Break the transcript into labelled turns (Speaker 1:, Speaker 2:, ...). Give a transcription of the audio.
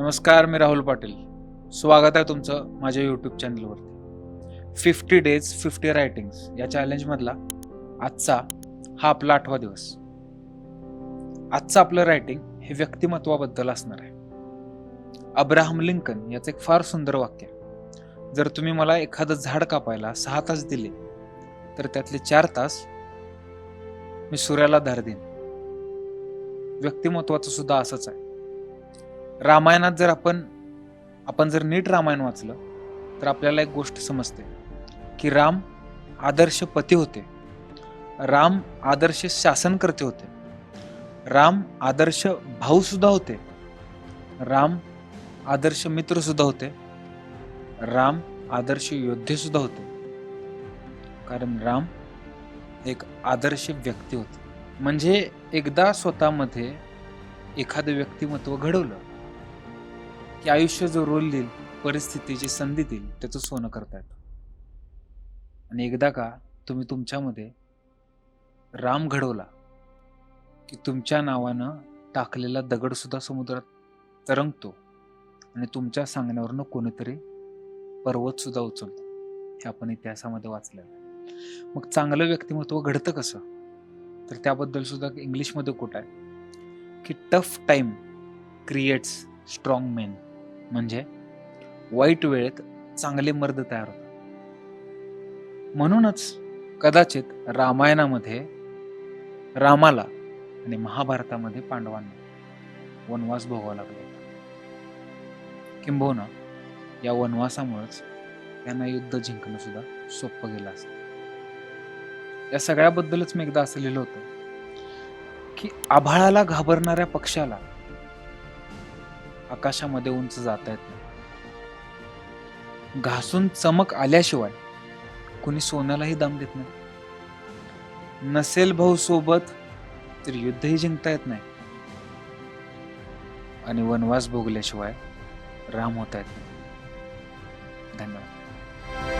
Speaker 1: नमस्कार मी राहुल पाटील. स्वागत आहे तुमचं माझ्या यूट्यूब चॅनलवरती फिफ्टी डेज फिफ्टी रायटिंग्स या चॅलेंजमधला आजचा हा आपला आठवा दिवस. आजचं आपलं रायटिंग हे व्यक्तिमत्वाबद्दल असणार आहे. अब्राहम लिंकन याचं एक फार सुंदर वाक्य आहे. जर तुम्ही मला एखादं झाड कापायला सहा तास दिले तर त्यातले चार तास मी सूर्याला धार देईन. व्यक्तिमत्वाचं सुद्धा असंच आहे. रामायणात जर आपण आपण जर नीट रामायण वाचलं तर आपल्याला एक गोष्ट समजते की राम आदर्श पती होते. राम आदर्श शासनकर्ते होते. राम आदर्श भाऊसुद्धा होते. राम आदर्श मित्रसुद्धा होते. राम आदर्श योद्धेसुद्धा होते. कारण राम एक आदर्श व्यक्ती होते. म्हणजे एकदा स्वतःमध्ये एखादं व्यक्तिमत्व घडवलं की आयुष्य जो रोल देईल परिस्थितीची संधी देईल त्याचं सोनं करता येतं आणि एकदा का तुम्ही तुमच्यामध्ये राम घडवला की तुमच्या नावानं टाकलेला दगडसुद्धा समुद्रात तरंगतो आणि तुमच्या सांगण्यावरनं कोणीतरी पर्वतसुद्धा उचलतो. हे आपण इतिहासामध्ये वाचलेलं मग चांगलं व्यक्तिमत्व घडतं कसं? तर त्याबद्दल सुद्धा इंग्लिशमध्ये कुठं आहे? की tough time creates strong men म्हणजे वाईट वेळेत चांगले मर्द तयार होतात. म्हणूनच कदाचित रामायणामध्ये रामाला आणि महाभारतामध्ये पांडवांना वनवास भोगावा लागला होता. किंबहुना या वनवासामुळेच त्यांना युद्ध जिंकणं सुद्धा सोपं गेलं असतं या सगळ्याबद्दलच मी एकदा असं लिहिलं होतं की आभाळाला घाबरणाऱ्या पक्षाला आकाशामध्ये उंच जाता येत नाही घासून चमक आल्याशिवाय कोणी सोन्यालाही दाम देत नाही. नसेल भाऊ सोबत तर युद्धही जिंकता येत नाही. आणि वनवास भोगल्याशिवाय राम होता येत नाही. धन्यवाद.